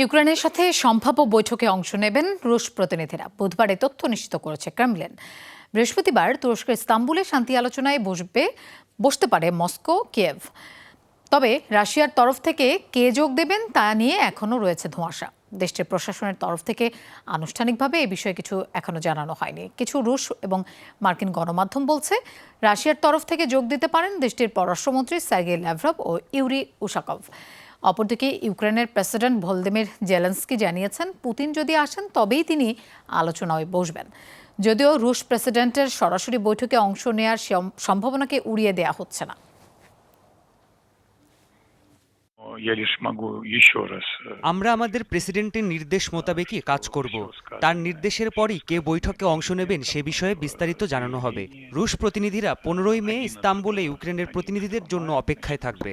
ইউক্রেনের সাথে সম্ভাব্য বৈঠকে অংশ নেবেন রুশ প্রতিনিধিরা। বুধবার এ তথ্য নিশ্চিত করেছে ক্রেমলিন। বৃহস্পতিবার তুরস্কের ইস্তাম্বুলে শান্তি আলোচনায় বসবে, বসতে পারে মস্কো, কিয়েভ। তবে রাশিয়ার তরফ থেকে কে যোগ দেবেন তা নিয়ে এখনও রয়েছে ধোঁয়াশা। দেশটির প্রশাসনের তরফ থেকে আনুষ্ঠানিকভাবে এ বিষয়ে কিছু এখনও জানানো হয়নি। কিছু রুশ এবং মার্কিন গণমাধ্যম বলছে, রাশিয়ার তরফ থেকে যোগ দিতে পারেন দেশটির পররাষ্ট্রমন্ত্রী সার্গেই ল্যাভরভ ও ইউরি উশাকভ। অপরদিকে ইউক্রেনের প্রেসিডেন্ট ভলদিমির জেলেন্সকি জানিয়েছেন পুতিন যদি আসেন তবেই তিনি আলোচনায় বসবেন যদিও রুশ প্রেসিডেন্টের সরাসরি বৈঠকে অংশ নেয়ার সম্ভাবনাকে উড়িয়ে দেয়া হচ্ছে না আমরা আমাদের প্রেসিডেন্টের নির্দেশ মোতাবেকই কাজ করব তার নির্দেশের পরই কে বৈঠকে অংশ নেবেন সে বিষয়ে বিস্তারিত জানানো হবে রুশ প্রতিনিধিরা পনেরোই মে ইস্তাম্বুলে ইউক্রেনের প্রতিনিধিদের জন্য অপেক্ষায় থাকবে